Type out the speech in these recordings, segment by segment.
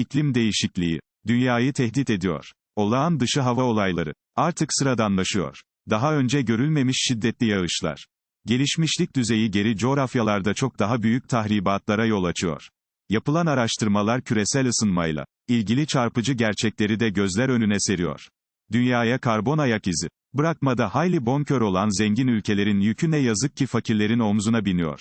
İklim değişikliği, dünyayı tehdit ediyor. Olağan dışı hava olayları, artık sıradanlaşıyor. Daha önce görülmemiş şiddetli yağışlar. Gelişmişlik düzeyi geri coğrafyalarda çok daha büyük tahribatlara yol açıyor. Yapılan araştırmalar küresel ısınmayla ilgili çarpıcı gerçekleri de gözler önüne seriyor. Dünyaya karbon ayak izi bırakmada hayli bonkör olan zengin ülkelerin yükü ne yazık ki fakirlerin omzuna biniyor.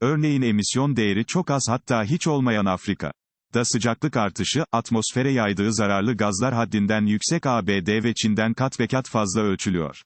Örneğin emisyon değeri çok az hatta hiç olmayan Afrika. Da sıcaklık artışı, atmosfere yaydığı zararlı gazlar haddinden yüksek ABD ve Çin'den kat ve kat fazla ölçülüyor.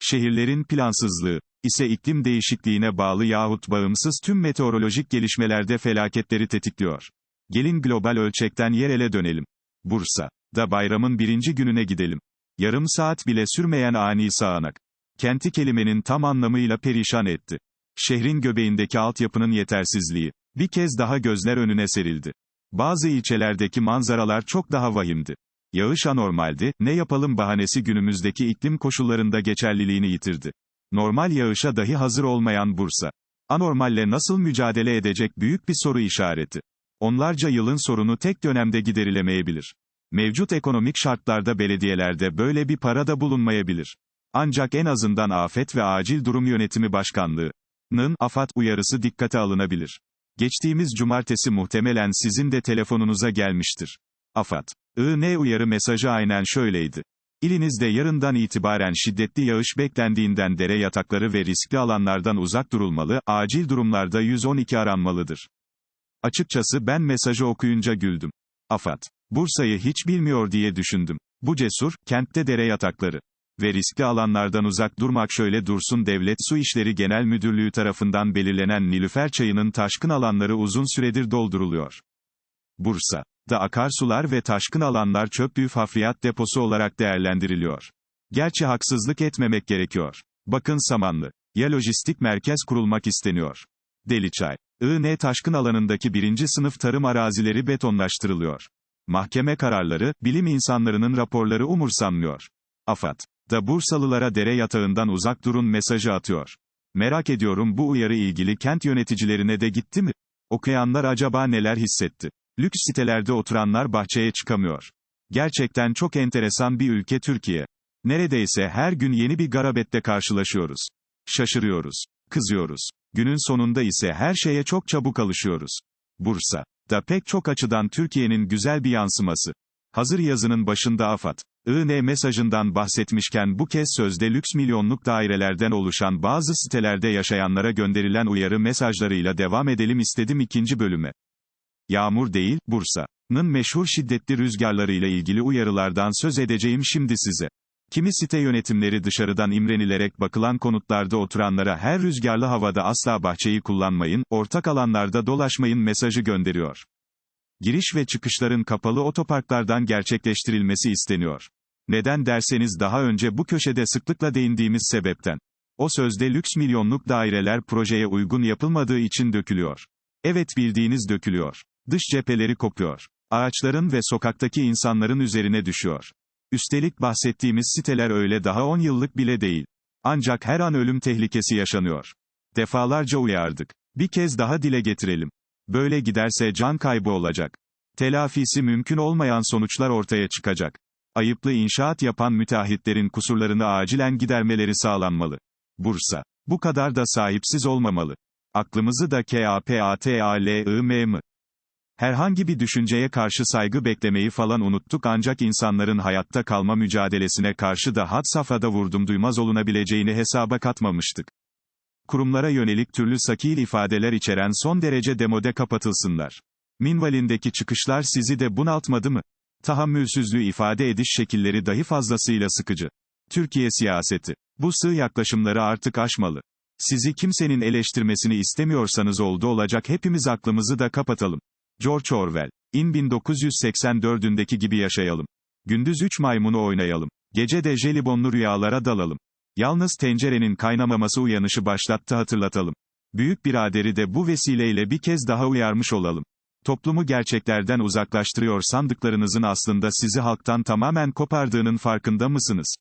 Şehirlerin plansızlığı, ise iklim değişikliğine bağlı yahut bağımsız tüm meteorolojik gelişmelerde felaketleri tetikliyor. Gelin global ölçekten yer ele dönelim. Bursa, da bayramın birinci gününe gidelim. Yarım saat bile sürmeyen ani sağanak. Kenti kelimenin tam anlamıyla perişan etti. Şehrin göbeğindeki altyapının yetersizliği, bir kez daha gözler önüne serildi. Bazı ilçelerdeki manzaralar çok daha vahimdi. Yağış anormaldi, ne yapalım bahanesi günümüzdeki iklim koşullarında geçerliliğini yitirdi. Normal yağışa dahi hazır olmayan Bursa. Anormalle nasıl mücadele edecek büyük bir soru işareti. Onlarca yılın sorunu tek dönemde giderilemeyebilir. Mevcut ekonomik şartlarda belediyelerde böyle bir para da bulunmayabilir. Ancak en azından Afet ve Acil Durum Yönetimi Başkanlığı'nın AFAD uyarısı dikkate alınabilir. Geçtiğimiz cumartesi muhtemelen sizin de telefonunuza gelmiştir. AFAD. IN uyarı mesajı aynen şöyleydi. İlinizde yarından itibaren şiddetli yağış beklendiğinden dere yatakları ve riskli alanlardan uzak durulmalı, acil durumlarda 112 aranmalıdır. Açıkçası ben mesajı okuyunca güldüm. AFAD. Bursa'yı hiç bilmiyor diye düşündüm. Bu cesur, kentte dere yatakları ve riskli alanlardan uzak durmak şöyle dursun Devlet Su İşleri Genel Müdürlüğü tarafından belirlenen Nilüfer Çayı'nın taşkın alanları uzun süredir dolduruluyor. Bursa da akarsular ve taşkın alanlar çöplüğü hafriyat deposu olarak değerlendiriliyor. Gerçi haksızlık etmemek gerekiyor. Bakın Samanlı. Ya lojistik merkez kurulmak isteniyor. Deliçay. IN taşkın alanındaki birinci sınıf tarım arazileri betonlaştırılıyor. Mahkeme kararları, bilim insanlarının raporları umursanmıyor. AFAD. Da Bursalılara dere yatağından uzak durun mesajı atıyor. Merak ediyorum bu uyarı ilgili kent yöneticilerine de gitti mi? Okuyanlar acaba neler hissetti? Lüks sitelerde oturanlar bahçeye çıkamıyor. Gerçekten çok enteresan bir ülke Türkiye. Neredeyse her gün yeni bir garabette karşılaşıyoruz. Şaşırıyoruz. Kızıyoruz. Günün sonunda ise her şeye çok çabuk alışıyoruz. Bursa da pek çok açıdan Türkiye'nin güzel bir yansıması. Hazır yazının başında AFAD, IN mesajından bahsetmişken bu kez sözde lüks milyonluk dairelerden oluşan bazı sitelerde yaşayanlara gönderilen uyarı mesajlarıyla devam edelim istedim ikinci bölüme. Yağmur değil, Bursa'nın meşhur şiddetli rüzgarlarıyla ilgili uyarılardan söz edeceğim şimdi size. Kimi site yönetimleri dışarıdan imrenilerek bakılan konutlarda oturanlara her rüzgarlı havada asla bahçeyi kullanmayın, ortak alanlarda dolaşmayın mesajı gönderiyor. Giriş ve çıkışların kapalı otoparklardan gerçekleştirilmesi isteniyor. Neden derseniz daha önce bu köşede sıklıkla değindiğimiz sebepten. O sözde lüks milyonluk daireler projeye uygun yapılmadığı için dökülüyor. Evet bildiğiniz dökülüyor. Dış cepheleri kopuyor. Ağaçların ve sokaktaki insanların üzerine düşüyor. Üstelik bahsettiğimiz siteler öyle daha 10 yıllık bile değil. Ancak her an ölüm tehlikesi yaşanıyor. Defalarca uyardık. Bir kez daha dile getirelim. Böyle giderse can kaybı olacak. Telafisi mümkün olmayan sonuçlar ortaya çıkacak. Ayıplı inşaat yapan müteahhitlerin kusurlarını acilen gidermeleri sağlanmalı. Bursa. Bu kadar da sahipsiz olmamalı. Aklımızı da KAPATALIM? Herhangi bir düşünceye karşı saygı beklemeyi falan unuttuk ancak insanların hayatta kalma mücadelesine karşı da had safhada vurdum duymaz olunabileceğini hesaba katmamıştık. Kurumlara yönelik türlü sakil ifadeler içeren son derece demode kapatılsınlar. Minvalindeki çıkışlar sizi de bunaltmadı mı? Tahammülsüzlüğü ifade ediş şekilleri dahi fazlasıyla sıkıcı. Türkiye siyaseti. Bu sığ yaklaşımları artık aşmalı. Sizi kimsenin eleştirmesini istemiyorsanız oldu olacak hepimiz aklımızı da kapatalım. George Orwell. In 1984'ündeki gibi yaşayalım. Gündüz üç maymunu oynayalım. Gece de jelibonlu rüyalara dalalım. Yalnız tencerenin kaynamaması uyanışı başlattı hatırlatalım. Büyük biraderi de bu vesileyle bir kez daha uyarmış olalım. Toplumu gerçeklerden uzaklaştırıyor sandıklarınızın aslında sizi halktan tamamen kopardığının farkında mısınız?